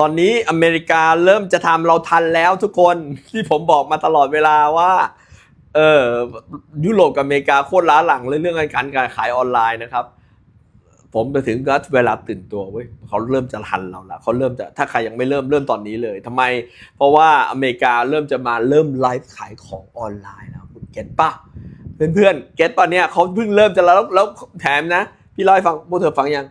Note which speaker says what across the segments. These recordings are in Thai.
Speaker 1: ตอนนี้อเมริกาเริ่มจะทำเราทันแล้วทุกคนที่ผมบอกมาตลอดเวลาว่าเออยุโรปกับอเมริกาโคตรล้าหลังเลยเรื่องการการขายออนไลน์นะครับ ผมไปถึงก็เวลาตื่นตัวเว้ยเขาเริ่มจะทันเราละเขาเริ่มจะถ้าใครยังไม่เริ่มเริ่มตอนนี้เลยทำไม เพราะว่าอเมริกาเริ่มจะมาเริ่มไลฟ์ขายของออนไลน์แล้วคุณเก็ตป่ะเพื่อนๆเก็ตป่ะเนี่ยเขาเพิ่งเริ่มจะแล้วแล้วแถมนะ พี่เล่าให้ฟังพวกเธอฟังยัง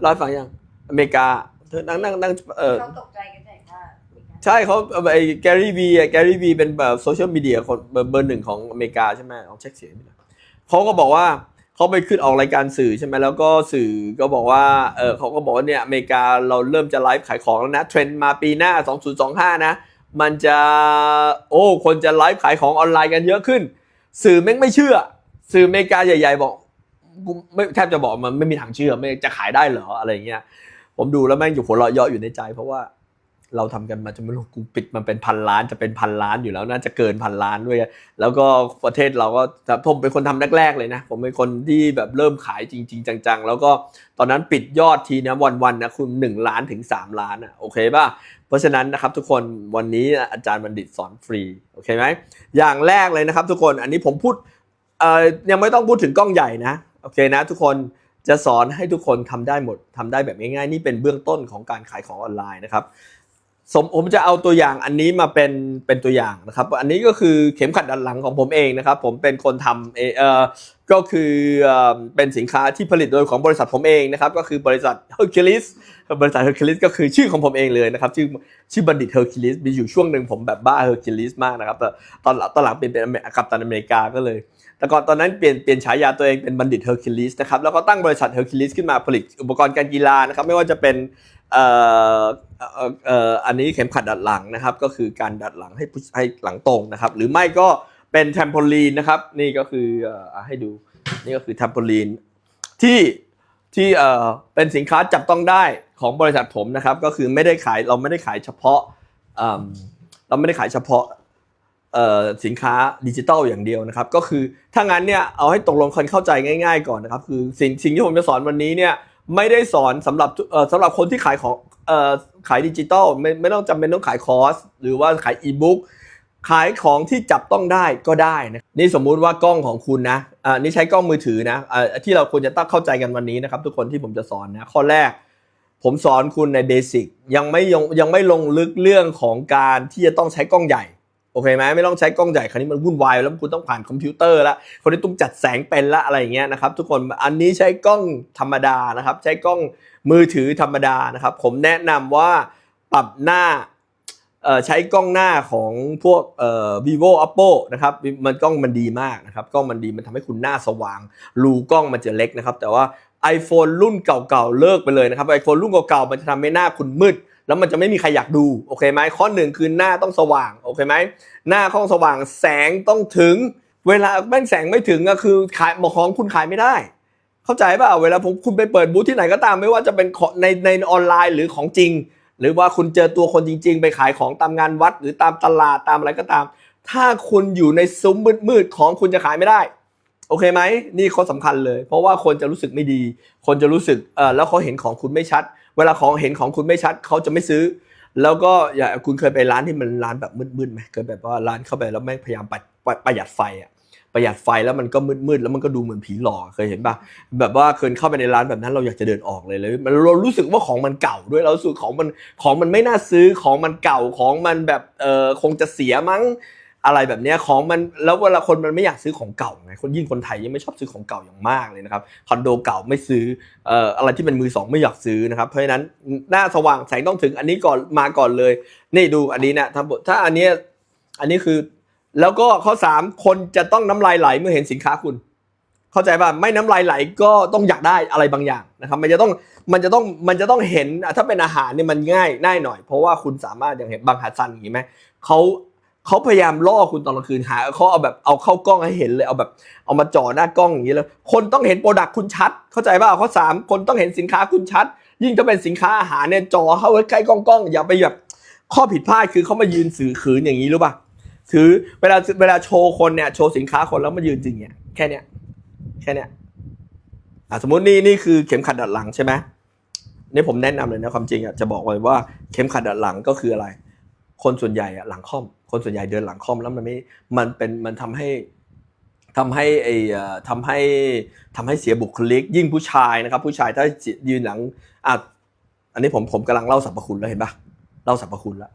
Speaker 1: เล่าให้ฟังยังอเมริกา เธอนั่งนั่งนั่งเออ
Speaker 2: เขาตกใจกันใหญ่ว่ามีการ
Speaker 1: ใช่เขาไอ้แกรี่วีอะแกรี่วีเป็นแบบโซเชียลมีเดียคนเบอร์เบอร์หนึ่งของอเมริกาใช่ไหมเอาเช็คเสียงนิดหน่อยเขาก็บอกว่าเขาไปขึ้นออกรายการสื่อใช่ไหมแล้วก็สื่อก็บอกว่าเออเขาก็บอกว่าเนี่ยอเมริกาเราเริ่มจะไลฟ์ขายของแล้วนะเทรนด์มาปีหน้า 2025 นะ มันจะโอ้คนจะไลฟ์ขายของออนไลน์กันเยอะขึ้น สื่อแม่งไม่เชื่อ สื่ออเมริกาใหญ่ ๆ บอกกูไม่แทบจะบอกมันไม่มีทางเชื่อไม่จะขายได้เหรออะไรอย่างเงี้ย ผมดูแล้วแม่งอยู่หัวเราะเยาะอยู่ในใจ เพราะว่าเราทำกันมาจะไม่รู้กูปิดมันเป็นพันล้านจะเป็นพันล้านอยู่แล้วน่าจะเกินพันล้านด้วย แล้วก็ประเทศเราก็ผมเป็นคนทำแรกๆเลยนะ ผมเป็นคนที่แบบเริ่มขายจริง ๆ จัง ๆ แล้วก็ตอนนั้นปิดยอดทีนะวันๆนะคุณ1ล้านถึง 3 ล้านอะโอเคป่ะเพราะฉะนั้นนะครับทุกคนวันนี้อาจารย์บัณฑิตสอนฟรีโอเคไหมอย่างแรกเลยนะครับ ทุกคนอันนี้ผมพูดเอ่อยังไม่ต้องพูดถึงกล้องใหญ่นะโอเคนะ ทุกคน จะสอนให้ทุกคนทำได้หมดทำได้แบบง่ายๆ นี่เป็นเบื้องต้นของการขายของออนไลน์นะครับ สมผมจะเอาตัวอย่างอันนี้มาเป็นเป็นตัวอย่างนะครับ อันนี้ก็คือเข็มขัดด้านหลังของผมเองนะครับ ผมเป็นคนทำเอเอก็คือเอ่อเป็นสินค้าที่ผลิตโดยของบริษัทผมเองนะครับ ก็คือบริษัท Hercules บริษัท Hercules ก็คือชื่อของผมเองเลยนะครับ ชื่อชื่อบัณฑิต Hercules มีอยู่ช่วงหนึ่งผมแบบบ้า Hercules มากนะครับแต่ตอนตอนหลังเปลี่ยนเป็นกัปตันอเมริกาก็เลย แต่ก่อนตอนนั้นเปลี่ยนเปลี่ยนฉายาตัวเองเป็นบัณฑิต Hercules นะครับแล้วก็ตั้งบริษัท Hercules ขึ้นมาผลิตอุปกรณ์การกีฬานะครับไม่ว่าจะเป็น อันนี้เข็มขัดดัดหลังนะครับ ก็คือการดัดหลังให้ให้หลังตรงนะครับ หรือไม่ก็เป็นแทมโพลีนนะครับ นี่ก็คือให้ดูนี่ก็คือแทมโพลีนที่ที่เป็นสินค้าจับต้องได้ของบริษัทผมนะครับ ก็คือไม่ได้ขายเราไม่ได้ขายเฉพาะเราไม่ได้ขายเฉพาะสินค้าดิจิตอลอย่างเดียวนะครับ ก็คือถ้างั้นเนี่ยเอาให้ตกลงคนเข้าใจง่าย ๆ ก่อนนะครับ คือสิ่งสิ่งที่ผมจะสอนวันนี้เนี่ย ไม่ได้สอนสำหรับเอ่อสำหรับคนที่ขายของออขายดิจิตอลไม่ไม่ต้องจำเป็นต้องขายคอร์สหรือว่าขายอีบุ๊กขายของที่จับต้องได้ก็ได้นะนี่สมมุติว่ากล้องของคุณนะอ่านี่ใช้กล้องมือถือนะอ่าที่เราควรจะตั้งเข้าใจกันวันนี้นะครับทุกคนที่ผมจะสอนนะข้อแรก ผมสอนคุณในเบสิกยังไม่ยังยังไม่ลงลึกเรื่องของการที่จะต้องใช้กล้องใหญ่ โอเคไหมไม่ต้องใช้กล้องใหญ่คราวนี้มันวุ่นวายแล้วคุณต้องผ่านคอมพิวเตอร์แล้วคนที่ต้องจัดแสงเป็นละอะไรอย่างเงี้ยนะครับทุกคนอันนี้ใช้กล้องธรรมดานะครับ ใช้กล้องมือถือธรรมดานะครับ ผมแนะนำว่าปรับหน้าใช้กล้องหน้าของพวก vivo oppo นะครับมันกล้องมันดีมากนะครับกล้องมันดีมันทำให้คุณหน้าสว่าง รูกล้องมันจะเล็กนะครับ แต่ว่า iPhone รุ่นเก่าๆเลิกไปเลยนะครับ iPhone รุ่นเก่าๆมันจะทำให้หน้าคุณมืด แล้วมันจะไม่มีใครอยากดูโอเคไหมข้อหนึ่งคือหน้าต้องสว่างโอเคไหมหน้าต้องสว่างแสงต้องถึง เวลาแม่งแสงไม่ถึงก็คือขายของคุณขายไม่ได้ เข้าใจป่ะเวลาผมคุณไปเปิดบูธที่ไหนก็ตามไม่ว่าจะเป็นในในออนไลน์หรือของจริง หรือว่าคุณเจอตัวคนจริง ๆ ไปขายของตามงานวัด หรือตามตลาดตามอะไรก็ตาม ถ้าคุณอยู่ในซุ้มมืดๆของคุณจะขายไม่ได้ โอเคไหมนี่ข้อสำคัญเลย เพราะว่าคนจะรู้สึกไม่ดี คนจะรู้สึกเออแล้วเขาเห็นของคุณไม่ชัด เวลาของเห็นของคุณไม่ชัดเขาจะไม่ซื้อ แล้วก็อย่าคุณเคยไปร้านที่มันร้านแบบมืดๆไหมเคยแบบว่าร้านเข้าไปแล้วแม่งพยายามประปประหยัดไฟอะประหยัดไฟแล้วมันก็มืดๆแล้วมันก็ดูเหมือนผีหลอกเคยเห็นปะแบบว่าเคยเข้าไปในร้านแบบนั้นเราอยากจะเดินออกเลยเลยมันเรารู้สึกว่าของมันเก่าด้วยเราสึกของมันของมันไม่น่าซื้อของมันเก่าของมันแบบเออคงจะเสียมั้ง อะไรแบบนี้ของมันแล้วเวลาคนมันไม่อยากซื้อของเก่าไงคนยิ่งคนไทยยังไม่ชอบซื้อของเก่าอย่างมากเลยนะครับคอนโดเก่าไม่ซื้อเอ่ออะไรที่เป็นมือสองไม่อยากซื้อนะครับเพราะฉะนั้นหน้าสว่างแสงต้องถึงอันนี้ก่อนมาก่อนเลย นี่ดูอันนี้นะถ้าถ้าอันนี้อันนี้คือแล้วก็ข้อสามคนจะต้องน้ำลายไหลเมื่อเห็นสินค้าคุณ เข้าใจป่ะไม่น้ำลายไหลก็ต้องอยากได้อะไรบางอย่างนะครับ มันจะต้องมันจะต้องมันจะต้องเห็นถ้าเป็นอาหารเนี่ยมันง่ายง่ายหน่อย เพราะว่าคุณสามารถอย่างเห็นบางฮัสซันอย่างนี้ไหมเขา เขาพยายามล่อคุณตอนกลางคืนหาเขาเอาแบบเอาเข้ากล้องให้เห็นเลยเอาแบบเอามาจ่อหน้ากล้องอย่างนี้เลยคนต้องเห็นโปรดักต์คุณชัด เข้าใจป่ะข้อสามคนต้องเห็นสินค้าคุณชัด ยิ่งถ้าเป็นสินค้าอาหารเนี่ยจ่อเข้าไว้ใกล้กล้องๆอย่าไปแบบข้อผิดพลาดคือเขามายืนสื่อขืนอย่างนี้รู้ป่ะถือเวลาเวลาโชว์คนเนี่ยโชว์สินค้าคนแล้วมายืนจริงเนี่ยแค่เนี้ยแค่เนี้ยอะสมมตินี่นี่คือเข็มขัดดัดหลังใช่ไหมนี่ผมแนะนำเลยนะความจริงอะจะบอกเลยว่าเข็มขัดด้านหลังก็คืออะไร คนส่วนใหญ่อะหลังค่อม คนส่วนใหญ่เดินหลังคอมแล้วมันไม่มันเป็นมันทำให้ทำให้ไอ้ทำให้ทำให้เสียบุคลิก ยิ่งผู้ชายนะครับผู้ชายถ้ายืนหลังอะอันนี้ผมผมกำลังเล่าสรรพคุณแล้วเห็นปะเล่าสรรพคุณแล้ว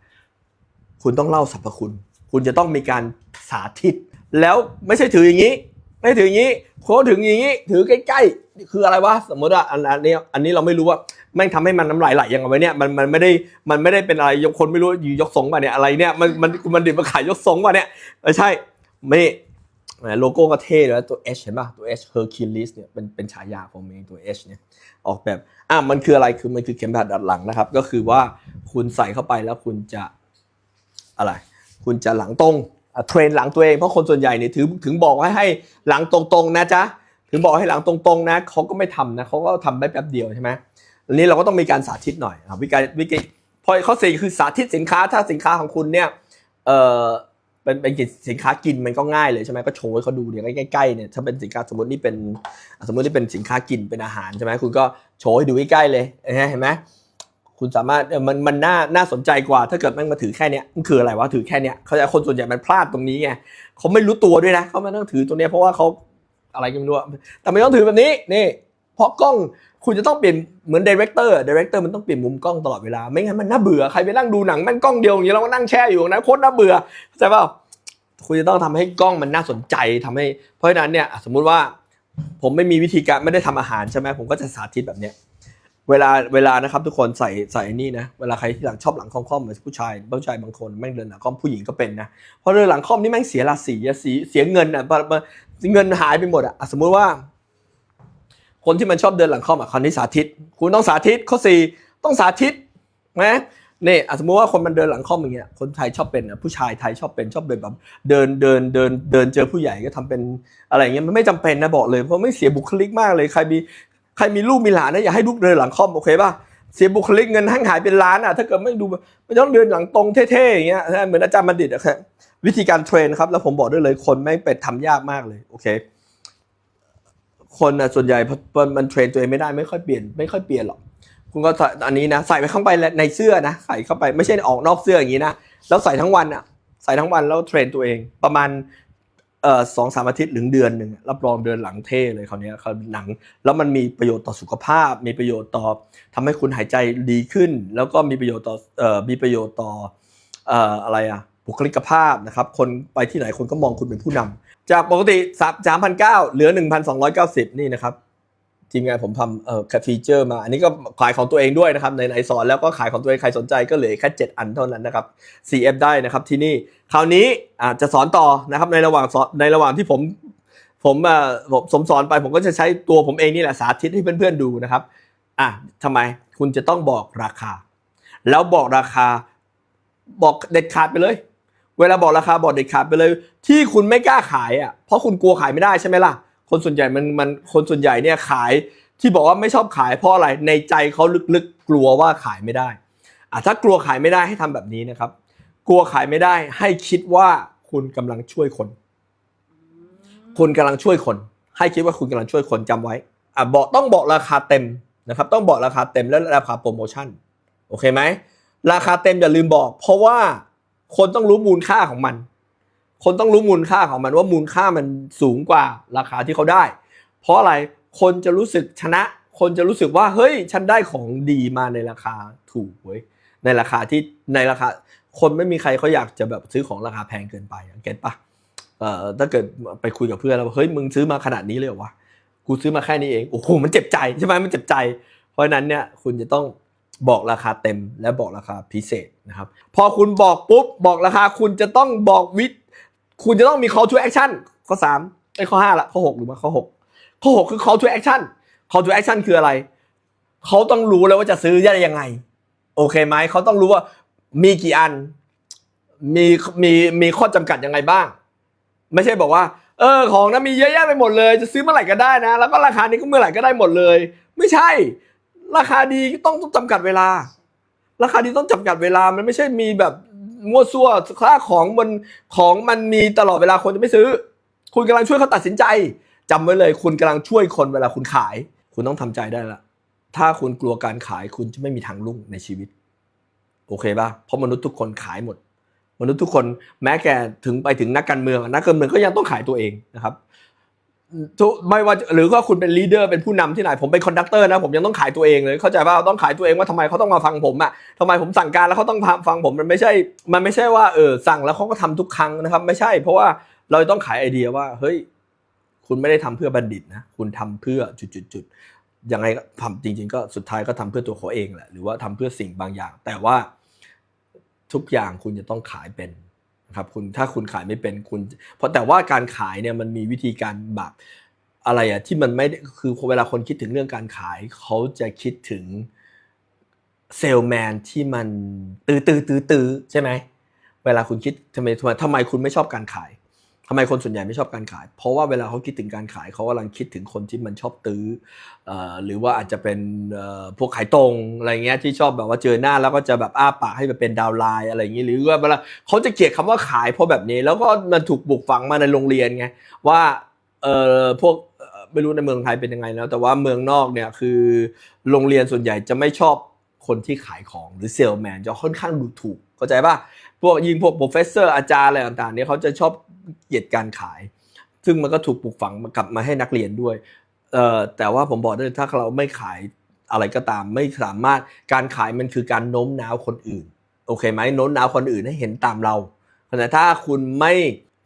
Speaker 1: คุณต้องเล่าสรรพคุณ คุณจะต้องมีการสาธิต แล้วไม่ใช่ถืออย่างนี้ ไม่ถืออย่างนี้โค้ถึงอย่างนี้ ถือใกล้ๆคืออะไรวะสมมติว่าอันนี้อันนี้เราไม่รู้ว่า แม่งทำให้มันน้ำลายไหลยังไงวะเนี่ยมันมันไม่ได้มันไม่ได้เป็นอะไรยกคนไม่รู้อยู่ยกทรงป่ะเนี่ยอะไรเนี่ยมันมันมันดิบมาขายยกทรงป่ะเนี่ยไม่ใช่ไม่โลโก้ก็เท่เลยตัว H เห็นป่ะตัว H Hercules เนี่ยเป็นเป็นฉายาของผมเองตัว H เนี่ยออกแบบอะมันคืออะไรคือมันคือเข็มขัดด้านหลังนะครับ ก็คือว่าคุณใส่เข้าไปแล้วคุณจะอะไร คุณจะหลังตรงเทรนหลังตัวเองเพราะคนส่วนใหญ่เนี่ยถึงถึงบอกให้ให้หลังตรงๆนะจ๊ะถึงบอกให้หลังตรงๆนะเขาก็ไม่ทำนะเขาก็ทำได้แป๊บเดียวใช่ไหม อันนี้เราก็ต้องมีการสาธิตหน่อยวิการวิกพอข้อสี่คือสาธิตสินค้าถ้าสินค้าของคุณเนี่ยเออเป็นเป็นสินค้ากินมันก็ง่ายเลยใช่ไหมก็โชว์ให้เขาดูเนี่ยใกล้ๆเนี่ยถ้าเป็นสินค้าสมมตินี่เป็นสมมตินี่เป็นสินค้ากินเป็นอาหารใช่ไหมคุณก็โชว์ให้ดูใกล้ๆเลยเห็นไหมคุณสามารถมันมันน่าน่าสนใจกว่า ถ้าเกิดแม่งมาถือแค่เนี้ยมันคืออะไรวะถือแค่เนี้ยเขาจะคนส่วนใหญ่มันพลาดตรงนี้ไงเขาไม่รู้ตัวด้วยนะเขาไม่ต้องถือตรงเนี้ยเพราะว่าเขาอะไรก็ไม่รู้แต่ไม่ต้องถือแบบนี้นี่ เพราะกล้องคุณจะต้องเปลี่ยนเหมือนดีเรคเตอร์ดีเรคเตอร์มันต้องเปลี่ยนมุมกล้องตลอดเวลา ไม่งั้นมันน่าเบื่อ ใครไปนั่งดูหนังแม่งกล้องเดียวอย่างนี้เราก็นั่งแช่อยู่นะโคตรน่าเบื่อเข้าใจเปล่าคุณจะต้องทำให้กล้องมันน่าสนใจทำให้ เพราะฉะนั้นเนี่ยสมมุติว่าผมไม่มีวิธีการไม่ได้ทำอาหารใช่ไหมผมก็จะสาธิตแบบเนี้ยเวลาเวลานะครับทุกคนใส่ใส่นี่นะเวลาใครที่หลังชอบหลังค่อมเหมือนผู้ชายผู้ชายบางคนแม่งเดินหลังคอมผู้หญิงก็เป็นนะเพราะเดินหลังคอมนี่แม่งเสียราศีเสียเงินอะเงินหายไปหมดอะอะสมมุติว่า คนที่มันชอบเดินหลังคอมอะคราวนี้สาธิต คุณต้องสาธิตข้อสี่ต้องสาธิตนะนี่สมมติว่าคนมันเดินหลังคอมอย่างเงี้ยคนไทยชอบเป็นผู้ชายไทยชอบเป็นชอบเป็นแบบเดินเดินเดินเดินเจอผู้ใหญ่ก็ทำเป็นอะไรเงี้ยมันไม่จำเป็นนะบอกเลยเพราะไม่เสียบุคลิกมากเลยใครมีใครมีลูกมีหลานนะอย่าให้ลูกเดินหลังคอมโอเคป่ะเสียบุคลิกเงินทั้งหายเป็นล้านอะถ้าเกิดไม่ดูไม่ต้องเดินหลังตรงเท่ๆอย่างเงี้ยเหมือนอาจารย์บัณฑิตอะครับวิธีการเทรนครับแล้วผมบอกได้เลยคนไม่เป็นทำยากมากเลยโอเค คนอะส่วนใหญ่พอมันเทรนตัวเองไม่ได้ไม่ค่อยเปลี่ยนไม่ค่อยเปลี่ยนหรอกคุณก็ใส่อันนี้นะใส่ไปเข้าไปในเสื้อนะใส่เข้าไปไม่ใช่ออกนอกเสื้ออย่างนี้นะแล้วใส่ทั้งวันอะใส่ทั้งวันแล้วเทรนตัวเองประมาณเอ่อสองสามอาทิตย์หรือเดือนหนึ่งรับรองเดินหลังเท่เลยคราวเนี้ยเขาหนัง แล้วมันมีประโยชน์ต่อสุขภาพ มีประโยชน์ต่อทำให้คุณหายใจดีขึ้น แล้วก็มีประโยชน์ต่อเอ่อมีประโยชน์ต่อเอ่ออะไรอะบุคลิกภาพนะครับ คนไปที่ไหนคนก็มองคุณเป็นผู้นำ จากปกติสามพันเก้าเหลือหนึ่งพันสองร้อยเก้าสิบนี่นะครับทีมงานผมทำเอ่อแค่ฟีเจอร์มาอันนี้ก็ขายของตัวเองด้วยนะครับในไหนสอนแล้วก็ขายของตัวเองใครสนใจก็เหลือแค่ 7 อันเท่านั้นนะครับ CF ได้นะครับที่นี่คราวนี้อ่าจะสอนต่อนะครับในระหว่างสอนในระหว่างที่ผมผมอ่าผมสมสอนไปผมก็จะใช้ตัวผมเองนี่แหละสาธิตให้เพื่อนๆดูนะครับอะทำไมคุณจะต้องบอกราคา แล้วบอกราคาบอกเด็ดขาดไปเลย เวลาบอกราคาบอกเด็ดขาดไปเลย ที่คุณไม่กล้าขายอะเพราะคุณกลัวขายไม่ได้ใช่ไหมล่ะ คนส่วนใหญ่มันมันคนส่วนใหญ่เนี่ยขายที่บอกว่าไม่ชอบขายเพราะอะไรในใจเขาลึกๆกลัวว่าขายไม่ได้อะถ้ากลัวขายไม่ได้ให้ทำแบบนี้นะครับ กลัวขายไม่ได้ให้คิดว่าคุณกำลังช่วยคน คุณกำลังช่วยคน ให้คิดว่าคุณกำลังช่วยคนจำไว้อะบอกต้องบอกราคาเต็มนะครับ ต้องบอกราคาเต็มและราคาโปรโมชั่นโอเคไหมราคาเต็มอย่าลืมบอก เพราะว่า คนต้องรู้มูลค่าของมัน คนต้องรู้มูลค่าของมันว่ามูลค่ามันสูงกว่าราคาที่เขาได้ เพราะอะไรคนจะรู้สึกชนะ คนจะรู้สึกว่าเฮ้ยฉันได้ของดีมาในราคาถูกเว้ยในราคาที่ในราคา คนไม่มีใครเขาอยากจะแบบซื้อของราคาแพงเกินไปเก็ตปะเอ่อถ้าเกิดไปคุยกับเพื่อนแล้วเฮ้ยมึงซื้อมาขนาดนี้เลยเหรอวะกูซื้อมาแค่นี้เองโอ้โหมันเจ็บใจใช่ไหมมันเจ็บใจ เพราะนั้นเนี่ยคุณจะต้อง บอกราคาเต็มและบอกราคาพิเศษนะครับ พอคุณบอกปุ๊บ บอกราคาคุณจะต้องบอกวิธคุณจะต้องมี call to action ข้อสามไอ้ข้อห้าละ ข้อหกหรือว่าข้อหกข้อหกคือ call to action call to action คืออะไร เขาต้องรู้แล้วว่าจะซื้อได้ยังไง โอเคไหม เขาต้องรู้ว่ามีกี่อัน มีมีมีข้อจำกัดยังไงบ้าง ไม่ใช่บอกว่า เออ ของนะมีเยอะแยะไปหมดเลย จะซื้อเมื่อไหร่ก็ได้นะ แล้วก็ราคานี้ก็เมื่อไหร่ก็ได้หมดเลย ไม่ใช่ ราคาดีต้องต้องจำกัดเวลา ราคาดีต้องจำกัดเวลามันไม่ใช่มีแบบมั่วซั่วค่าของมันของมันมีตลอดเวลาคนจะไม่ซื้อ คุณกำลังช่วยเขาตัดสินใจจำไว้เลย คุณกำลังช่วยคนเวลาคุณขาย คุณต้องทำใจได้ละถ้าคุณกลัวการขายคุณจะไม่มีทางรุ่งในชีวิต โอเคป่ะเพราะมนุษย์ทุกคนขายหมด มนุษย์ทุกคนแม้แกถึงไปถึงนักการเมืองนักการเมืองก็ยังต้องขายตัวเองนะครับ ไม่ว่าหรือว่าคุณเป็นลีดเดอร์เป็นผู้นำที่ไหนผมเป็นคอนดักเตอร์นะผมยังต้องขายตัวเองเลย เข้าใจป่ะต้องขายตัวเองว่าทำไมเขาต้องมาฟังผมอะทำไมผมสั่งการแล้วเขาต้องฟังผมมันไม่ใช่ มันไม่ใช่ว่าเออสั่งแล้วเขาก็ทำทุกครั้งนะครับ ไม่ใช่ เพราะว่าเราต้องขายไอเดียว่า เฮ้ย คุณไม่ได้ทำเพื่อบัณฑิตนะคุณทำเพื่อจุดๆๆยังไงก็ทำจริง ๆ ก็สุดท้ายก็ทำเพื่อตัวเขาเองแหละหรือว่าทำเพื่อสิ่งบางอย่าง แต่ว่าทุกอย่างคุณจะต้องขายเป็น ครับคุณถ้าคุณขายไม่เป็นคุณ เพราะแต่ว่าการขายเนี่ยมันมีวิธีการแบบอะไรอะที่มันไม่คือเวลาคนคิดถึงเรื่องการขายเขาจะคิดถึงเซลแมนที่มันตื้อตื้อตื้อตื้อใช่ไหมเวลาคุณคิดทำไมทำไมทำไมคุณไม่ชอบการขาย ทำไมคนส่วนใหญ่ไม่ชอบการขาย เพราะว่าเวลาเขาคิดถึงการขายเขากำลังคิดถึงคนที่มันชอบตื้อเอ่อหรือว่าอาจจะเป็นพวกขายตรงอะไรเงี้ยที่ชอบแบบว่าเจอหน้าแล้วก็จะแบบอ้าปากให้มันเป็นดาวไลน์อะไรอย่างงี้หรือว่าเวลาเขาจะเกลียดคำว่าขายเพราะแบบนี้ แล้วก็มันถูกปลูกฝังมาในโรงเรียนไงว่าเออพวกไม่รู้ในเมืองไทยเป็นยังไงแล้วแต่ว่าเมืองนอกเนี่ยคือโรงเรียนส่วนใหญ่จะไม่ชอบคนที่ขายของหรือเซลแมนจะค่อนข้างดูถูก เข้าใจป่ะพวกยิงพวกโปรเฟสเซอร์อาจารย์อะไรต่างๆเนี่ยเขาจะชอบเกลียดการขาย ซึ่งมันก็ถูกปลูกฝังกลับมาให้นักเรียนด้วยเอ่อแต่ว่าผมบอกได้เลยถ้าเราไม่ขายอะไรก็ตามไม่สามารถการขายมันคือการโน้มน้าวคนอื่นโอเคไหมโน้มน้าวคนอื่นให้เห็นตามเราแต่ถ้าคุณไม่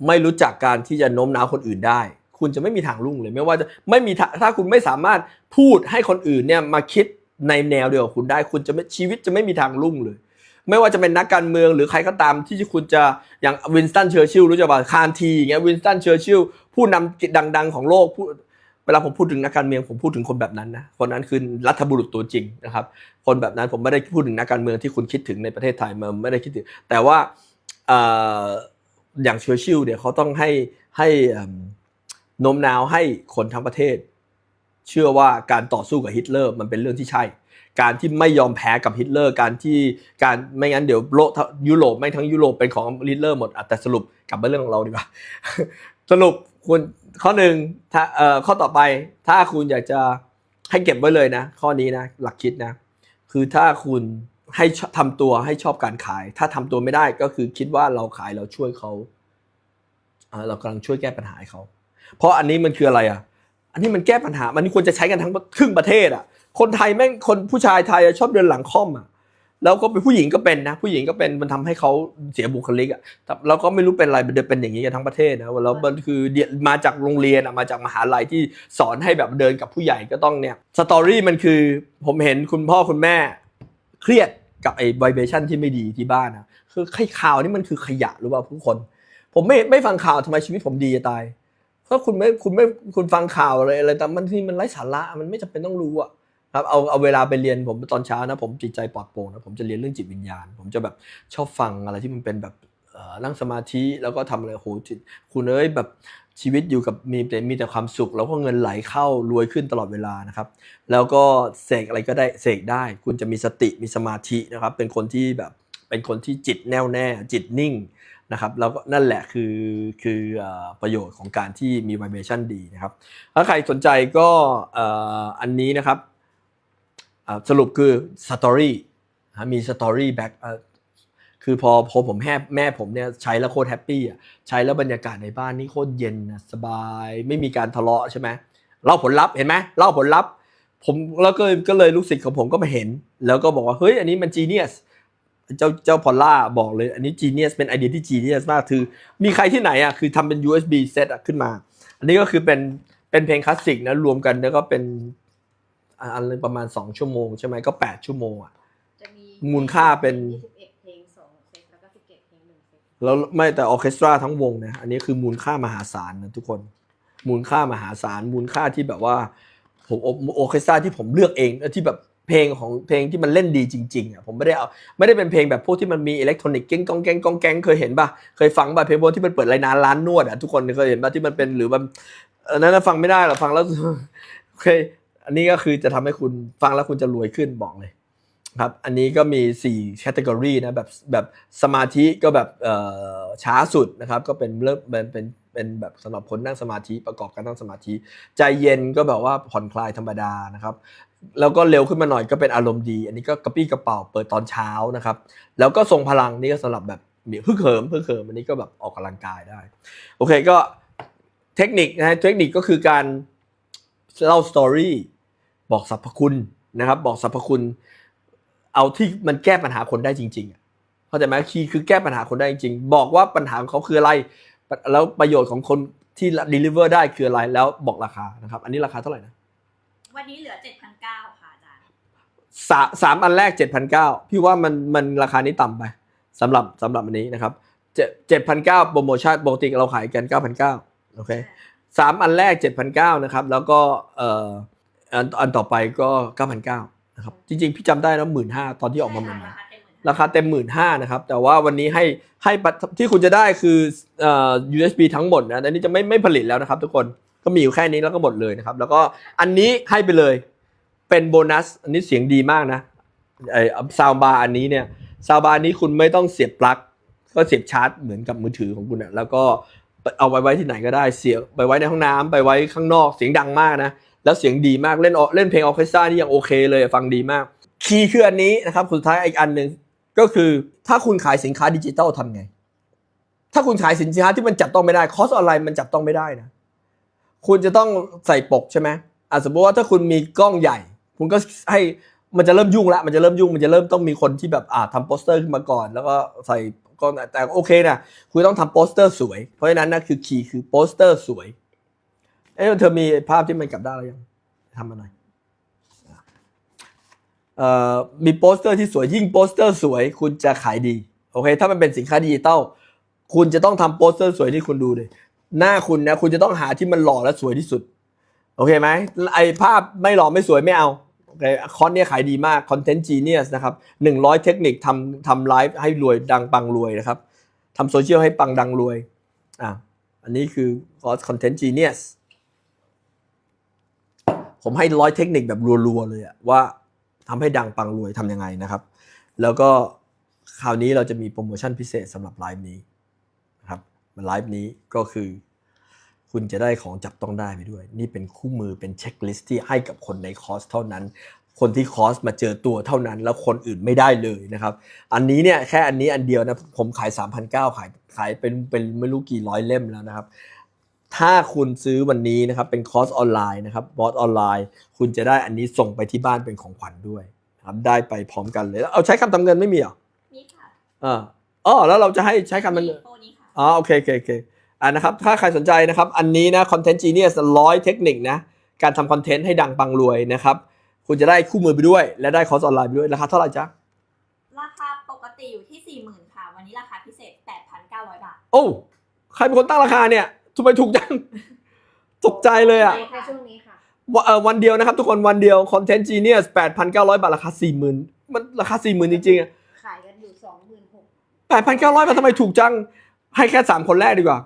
Speaker 1: ไม่รู้จักการที่จะโน้มน้าวคนอื่นได้ คุณจะไม่มีทางรุ่งเลยไม่ว่าจะไม่มีถ้าคุณไม่สามารถพูดให้คนอื่นเนี่ยมาคิดในแนวเดียวกับคุณได้ คุณจะไม่ชีวิตจะไม่มีทางรุ่งเลย ไม่ว่าจะเป็นนักการเมืองหรือใครก็ตามที่คุณจะอย่างวินสตันเชอร์ชิลรู้จักป่ะคานทีอย่างเงี้ยวินสตันเชอร์ชิลผู้นำดัง ๆ ของโลกผู้เวลาผมพูดถึงนักการเมืองผมพูดถึงคนแบบนั้นนะคนนั้นคือรัฐบุรุษตัวจริงนะครับ คนแบบนั้นผมไม่ได้พูดถึงนักการเมืองที่คุณคิดถึงในประเทศไทยมันไม่ได้คิดถึง แต่ว่าอย่างเชอร์ชิลเนี่ยเขาต้องให้ให้โน้มน้าวให้คนทั้งประเทศ เชื่อว่าการต่อสู้กับฮิตเลอร์มันเป็นเรื่องที่ใช่ การที่ไม่ยอมแพ้กับฮิตเลอร์การที่การไม่งั้นเดี๋ยวโลกยุโรปไม่ทั้งยุโรปเป็นของฮิตเลอร์หมดอะแต่สรุปกลับมาเรื่องของเราดีกว่า สรุปคุณข้อหนึ่งถ้าเอ่อข้อต่อไปถ้าคุณอยากจะให้เก็บไว้เลยนะ ข้อนี้นะ หลักคิดนะ คือถ้าคุณให้ชทำตัวให้ชอบการขาย ถ้าทำตัวไม่ได้ก็คือคิดว่าเราขายเราช่วยเขาเรากำลังช่วยแก้ปัญหาเขา เพราะอันนี้มันคืออะไรอะ อันนี้มันแก้ปัญหา มันควรจะใช้กันทั้งครึ่งประเทศอะ คนไทยแม่งคนผู้ชายไทยชอบเดินหลังค่อมอะแล้วก็เป็นผู้หญิงก็เป็นนะ ผู้หญิงก็เป็นมันทำให้เขาเสียบุคลิกอะแต่เราก็ไม่รู้เป็นอะไรมันเดินเป็นอย่างนี้กันทั้งประเทศนะแล้วมันคือมาจากโรงเรียนอะมาจากมหาลัยที่สอนให้แบบเดินกับผู้ใหญ่ก็ต้องเนี่ยสตอรี่มันคือผมเห็นคุณพ่อคุณแม่เครียดกับไอ้ไวเบชั่นที่ไม่ดีที่บ้านนะคือข่าวนี่มันคือขยะหรือเปล่าผู้คน ผมไม่ไม่ฟังข่าวทำไมชีวิตผมดีจะตายถ้าะคุณไม่คุณไม่คุณฟังข่าวอะไรอะไรแต่มันที่มันไร้สาระมันไม่จำเป็นต้องรู้อะ ครับเอาเอาเวลาไปเรียนผมตอนเช้านะผมจิตใจปลอดโปร่งนะผมจะเรียนเรื่องจิตวิญญาณ ผมจะแบบชอบฟังอะไรที่มันเป็นแบบนั่งสมาธิแล้วก็ทำอะไรโหจิตคุณเอ้ยแบบชีวิตอยู่กับมีแต่มีแต่ความสุข แล้วก็เงินไหลเข้ารวยขึ้นตลอดเวลานะครับ แล้วก็เสกอะไรก็ได้เสกได้ คุณจะมีสติมีสมาธินะครับ เป็นคนที่แบบเป็นคนที่จิตแน่วแน่ จิตนิ่งนะครับแล้วก็นั่นแหละคือคือประโยชน์ของการที่มี vibration ดีนะครับถ้าใครสนใจก็อันนี้นะครับ สรุปคือ story นะมี story back เอ่อคือพอพอผมแม่แม่ผมเนี่ยใช้แล้วโคตรแฮปปี้อะใช้แล้วบรรยากาศในบ้านนี่โคตรเย็นสบาย ไม่มีการทะเลาะใช่ไหมเล่าผลลัพธ์เห็นไหมเล่าผลลัพธ์ผมแล้วก็ก็เลยลูกศิษย์ของผมก็มาเห็น แล้วก็บอกว่าเฮ้ยอันนี้มัน genius เจ้าเจ้าพอลล่าบอกเลย อันนี้ genius เป็นไอเดียที่ genius มากคือ มีใครที่ไหนอะคือทำเป็น USB set อะขึ้นมา อันนี้ก็คือเป็นเป็นเพลงคลาสสิกนะรวมกันแล้วก็เป็น อ่าอันนึงประมาณ 2 ชั่วโมงใช่ไหมก็ 8 ชั่วโมงอะ
Speaker 2: จะมี
Speaker 1: มูลค่าเป็น
Speaker 2: 21เพลงสองเซตแล้วก็17เพลงหนึ่งเซต
Speaker 1: แล้วไม่แต่ออร์เคสตราทั้งวงนะอันนี้คือมูลค่ามหาศาลนะทุกคน มูลค่ามหาศาล มูลค่าที่แบบว่าผมออร์เคสตราที่ผมเลือกเองที่แบบเพลงของเพลงที่มันเล่นดีจริงๆอะผมไม่ได้เอาไม่ได้เป็นเพลงแบบพวกที่มันมีอิเล็กทรอนิกส์เก้งกองแกงกองแกงเคยเห็นป่ะเคยฟังป่ะเพลงพวกที่มันเปิดรายนานร้านนวดอะทุกคนเคยเห็นป่ะที่มันเป็นหรือมันอันนั้นนะฟังไม่ได้หรอกฟังแล้ว เคย อันนี้ก็คือจะทำให้คุณฟังแล้วคุณจะรวยขึ้นบอกเลยครับ อันนี้ก็มี4 category นะแบบแบบสมาธิก็แบบช้าสุดนะครับก็เป็นเริ่มเป็นเป็นเป็นแบบสำหรับคนนั่งสมาธิประกอบการนั่งสมาธิ ใจเย็นก็แบบว่าผ่อนคลายธรรมดานะครับ แล้วก็เร็วขึ้นมาหน่อยก็เป็นอารมณ์ดี อันนี้ก็กระปี้กระเป๋าเปิดตอนเช้านะครับ แล้วก็ทรงพลังนี่ก็สำหรับแบบมีฮึกเหิมฮึกเหิมอันนี้ก็แบบออกกำลังกายได้ โอเคก็เทคนิคนะฮะเทคนิคก็คือการ เล่าสตอรี่บอกสรรพคุณนะครับ บอกสรรพคุณ เอาที่มันแก้ปัญหาคนได้จริงๆอะเข้าใจไหมคีย์คือแก้ปัญหาคนได้จริงๆ บอกว่าปัญหาของเขาคืออะไร แล้วประโยชน์ของคนที่ deliver ได้คืออะไรแล้วบอกราคานะครับ อันนี้ราคาเท่าไหร่นะ
Speaker 3: วันนี้เหลือ 7,900ค่ะอาจารย์
Speaker 1: สามสามอันแรกเจ็ดพันเก้าพี่ว่ามันมันราคานี้ต่ำไปสำหรับสำหรับอันนี้นะครับเจ็ดเจ็ดพันเก้าโปรโมชั่นปกติเราขายกันเก้าพันเก้าโอเค สามอันแรกเจ็ดพันเก้านะครับ แล้วก็เอ่ออันอันต่อไปก็เก้าพันเก้านะครับ จริงๆ พี่จำได้นะหมื่นห้าตอนที่ออกมาใหม่ๆราคาเต็มหมื่นห้านะครับ แต่ว่าวันนี้ให้ให้ปัดที่คุณจะได้คือเอ่อ USB ทั้งหมดนะอันนี้จะไม่ไม่ผลิตแล้วนะครับ ทุกคน ก็มีอยู่แค่นี้แล้วก็หมดเลยนะครับ แล้วก็อันนี้ให้ไปเลย เป็นโบนัส อันนี้เสียงดีมากนะ ไอ้ซาวบาร์อันนี้เนี่ย ซาวบาร์นี้คุณไม่ต้องเสียบปลั๊ก ก็เสียบชาร์จเหมือนกับมือถือของคุณอะแล้วก็ เอาไว้ไว้ที่ไหนก็ได้เสียบไปไว้ในห้องน้ำไปไว้ข้างนอกเสียงดังมากนะแล้วเสียงดีมากเล่นเล่นเพลงออเคสตรานี่ยังโอเคเลยฟังดีมาก คีย์คืออันนี้นะครับสุดท้ายอีกอันหนึ่งก็คือถ้าคุณขายสินค้าดิจิตอลทำไง ถ้าคุณขายสินค้าที่มันจับต้องไม่ได้คอสออนไลน์มันจับต้องไม่ได้นะคุณจะต้องใส่ปกใช่ไหมอะสมมติว่าถ้าคุณมีกล้องใหญ่ คุณก็ให้มันจะเริ่มยุ่งละมันจะเริ่มยุ่งมันจะเริ่มต้องมีคนที่แบบอ่าทำโปสเตอร์ขึ้นมาก่อน แล้วก็ใส่ กล้องแต่โอเคนะคุณต้องทำโปสเตอร์สวย เพราะฉะนั้นนะคือคีย์คือโปสเตอร์สวยเอ๊ะเธอมีภาพที่มันกลับได้แล้วยังทำมาหน่อยเอ่อมีโปสเตอร์ที่สวยยิ่งโปสเตอร์สวย คุณจะขายดีโอเค ถ้ามันเป็นสินค้าดิจิตอลคุณจะต้องทำโปสเตอร์สวยที่คุณดูเลยหน้าคุณนะคุณจะต้องหาที่มันหล่อและสวยที่สุด โอเคไหมไอภาพไม่หล่อไม่สวยไม่เอา โอเคคอนเนี้ยขายดีมาก Content Genius นะครับหนึ่งร้อยเทคนิคทำทำไลฟ์ให้รวยดังปังรวยนะครับทำโซเชียลให้ปังดังรวยอะอันนี้คือคอร์ส Content Genius ผมให้ร้อยเทคนิคแบบรัวๆเลยอะว่าทำให้ดังปังรวยทำยังไงนะครับ แล้วก็คราวนี้เราจะมีโปรโมชั่นพิเศษสำหรับไลฟ์นี้นะครับไลฟ์นี้ก็คือ คุณจะได้ของจับต้องได้ไปด้วย นี่เป็นคู่มือเป็นเช็คลิสต์ที่ให้กับคนในคอร์สเท่านั้น คนที่คอร์สมาเจอตัวเท่านั้น แล้วคนอื่นไม่ได้เลยนะครับ อันนี้เนี่ยแค่อันนี้อันเดียวนะผมขาย 3,900ขายขายเป็นเป็นไม่รู้กี่ร้อยเล่มแล้วนะครับถ้าคุณซื้อวันนี้นะครับเป็นคอร์สออนไลน์นะครับบอสออนไลน์ คุณจะได้อันนี้ส่งไปที่บ้านเป็นของขวัญด้วยนะครับได้ไปพร้อมกันเลยแล้วเอาใช้คำทำเงินไม่มีเหรอ
Speaker 3: นี่ค่ะ
Speaker 1: อ่าอ๋อแล้วเราจะให้ใช้คำทำเงิน
Speaker 3: โปรนี้ค่ะ
Speaker 1: อ๋อโอเคโอเคโอเค อ่านะครับถ้าใครสนใจนะครับ อันนี้นะ Content Genius ร้อยเทคนิคนะการทำคอนเทนต์ให้ดังปังรวยนะครับ คุณจะได้คู่มือไปด้วย และได้คอร์สออนไลน์ไปด้วย ราคาเท่าไหร่จ๊ะ
Speaker 3: ราคาปกติอยู่ที่ 40,000 ค่ะ วันนี้ราคาพิเศษ 8,900 บาท
Speaker 1: โอ้ ใครเป็นคนตั้งราคาเนี่ยทำไมถูกจัง ตกใจเลยอะ
Speaker 2: ในแค่ช่วงนี้ค่ะ
Speaker 1: วันเอ่อวันเดียวนะครับ ทุกคนวันเดียว Content Genius 8,900 บาท ราคา 40,000 มันราคา 40,000 จริงๆอะ
Speaker 2: ขายกันอยู่สองหมื่นหก
Speaker 1: 8,900 บาททำไมถูกจัง ให้แค่ 3 คนแรกดีกว่า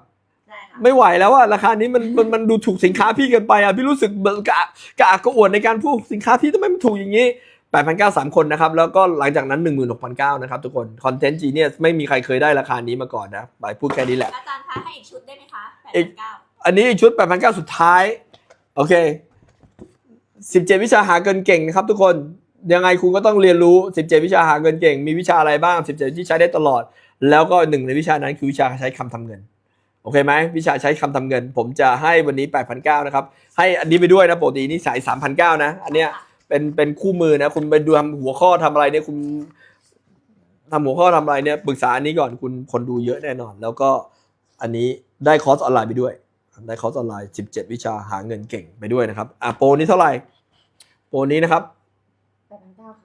Speaker 3: ได้ค่ะ
Speaker 1: ไม่ไหวแล้วอะราคานี้มันมันมันดูถูกสินค้าพี่เกินไปอะพี่รู้สึกเหมือนกะกะอักกระอ่วนในการพูดสินค้าพี่ทำไมมันถูกอย่างนี้8,900สามคนนะครับ แล้วก็หลังจากนั้น 16,900นะครับทุกคน Content Genius ไม่มีใครเคยได้ราคานี้มาก่อนนะไปพูดแค่นี้แหละ
Speaker 3: อาจารย์คะให้อีกชุดได้ไหมคะ
Speaker 1: อีก
Speaker 3: 8,900
Speaker 1: อันนี้อีกชุด 8,900 สุดท้าย โอเค 17 วิชาหาเงินเก่งนะครับทุกคนยังไงคุณก็ต้องเรียนรู้ 17 วิชาหาเงินเก่ง มีวิชาอะไรบ้าง 17 ที่ใช้ได้ตลอด แล้วก็หนึ่งในวิชานั้นคือวิชาใช้คำทำเงิน โอเคไหมวิชาใช้คำทำเงิน ผมจะให้วันนี้ 8,900นะครับ ให้อันนี้ไปด้วยนะปกตินี่สาย 3,900นะ อันเนี้ยเป็นเป็นคู่มือนะ คุณไปดูทำหัวข้อทำอะไรเนี่ยคุณทำหัวข้อทำอะไรเนี่ยปรึกษาอันนี้ก่อนคุณคนดูเยอะแน่นอน แล้วก็อันนี้ได้คอร์สออนไลน์ไปด้วยได้คอร์สออนไลน์ 17 วิชาหาเงินเก่งไปด้วยนะครับอะโปรนี้เท่าไหร่โปรนี้นะครับ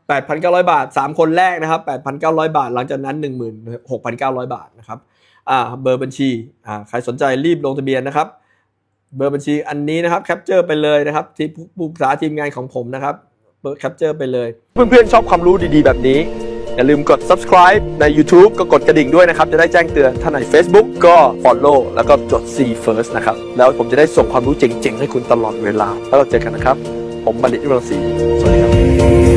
Speaker 2: แปดพันเก้าค่ะ
Speaker 1: 8,900 บาท 3 คนแรกนะครับ 8,900 บาท หลังจากนั้น 16,900 บาทนะครับ อ่าเบอร์บัญชีอ่าใครสนใจรีบลงทะเบียนนะครับ เบอร์บัญชีอันนี้นะครับแคปเจอร์ไปเลยนะครับ ที่ผู้ปรึกษาทีมงานของผมนะครับเบอร์แคปเจอร์ไปเลย เพื่อนๆชอบความรู้ดีๆ แบบนี้ อย่าลืมกด subscribe ใน YouTube ก็กดกระดิ่งด้วยนะครับ จะได้แจ้งเตือนถ้าใน Facebook ก็ follow แล้วก็จด see first นะครับ แล้วผมจะได้ส่งความรู้เจ๋งๆ ให้คุณตลอดเวลา แล้วเราเจอกันนะครับ ผมบัณฑิตวิรังศรีสวัสดีครับ